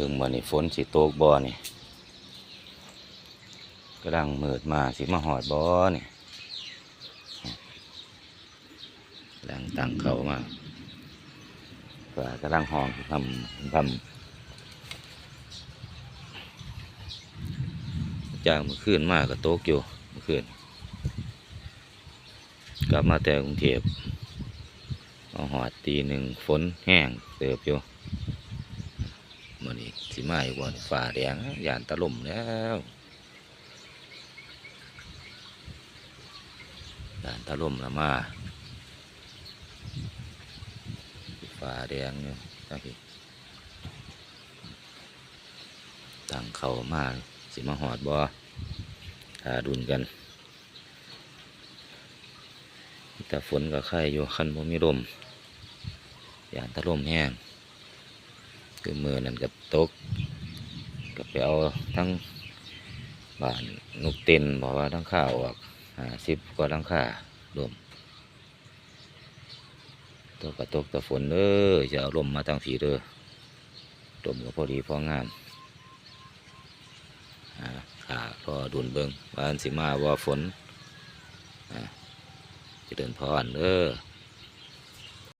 เบิ่งบ่นี่ฝนสิตกบ่นี่กำลังเมืดมาสิมาหอดบ่นี่กำลังตั้งเขามาก็กำลังหองทำทำจากเมื่อคืนมาก็ตกอยู่เมื่อคืนกลับมาแต่กรุงเทพมาหอดตีหนึ่งฝนแห้งเติบอยู่อ มาอยู่บ่นี่าแดงยานตะลุ่มแล้วยานตะลุ่มล้วมาฟ้าแดงอยู่จังซี่ตั้งเขามาสิมาหอดบ่ถ้าดุนกันแต่ฝนก็ไข่อยู่คันบ่มีลมยานตะลุ่มแห้ง คือมือนั่นกับตกก็ไปเอาทั้งบ้านนุกเต็นบอกว่าทั้งข้าวออกหาสิบกว่าทั้งค่ารวมตกกระตกแต่ฝนเด้อจะเอาลมมาทางผีเด้อลมก็พอดีพองามอ่าขาพอดุนเบิงว่าอันสิมาว่าฝนจะเดินพรเด้อ